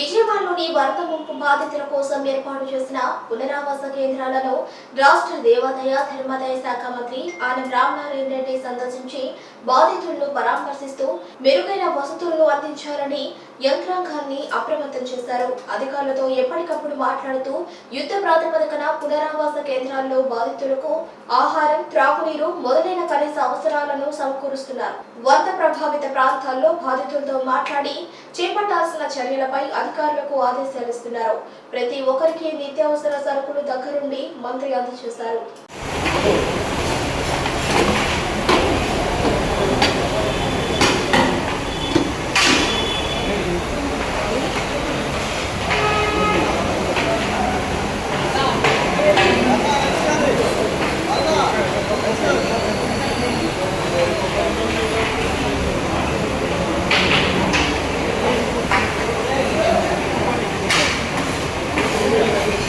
విజయవాడలోని వరద ముంపు బాధితుల కోసం ఏర్పాటు చేసిన పునరావాస కేంద్రాలను రాష్ట్ర దేవాదాయ ధర్మాదాయ శాఖ మంత్రి ఆనం రామనారాయణ రెడ్డి సందర్శించి బాధితులను పరామర్శిస్తూ మెరుగైన వసతులను అందించాలని యంత్రాంగాన్ని అప్రమత్తం చేశారు. అధికారులతో ఎప్పటికప్పుడు మాట్లాడుతూ యుద్ధ ప్రాతిపదికన పునరావాస కేంద్రాల్లో బాధితులకు ఆహారం త్రాగునీరు మొదలైన కనీస అవసరాలను సమకూరుస్తున్నారు. వరద ప్రభావిత ప్రాంతాల్లో బాధితులతో మాట్లాడి చేపట్టాల్సిన చర్యలపై అధికారులకు ఆదేశాలు ఇస్తున్నారు ప్రతి ఒక్కరికి నిత్యావసర సరుకులు దగ్గరుండి మంత్రి అందజేశారు.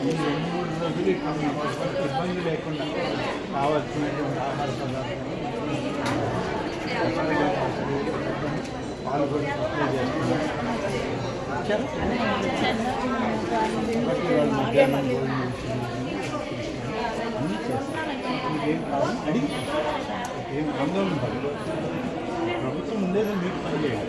ఈ రెండు మూడు రోజులు ఇక్కడ ఇబ్బంది లేకుండా కావాల్సినటువంటి ఆహార పదార్థాలు ఎక్కడికి సప్లై చేస్తున్నాం మధ్యాహ్నం భోజనం అన్నీ మీకేం అడిగి ఏం ఆందోళన పడదు ప్రభుత్వం ఉండేది మీకు పని చేయాలి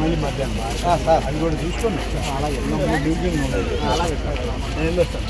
మళ్ళీ మధ్యాహ్నం అది కూడా చూసుకోండి. అలాగే డ్యూటీ అలాగే నేను వెళ్ళొస్తాను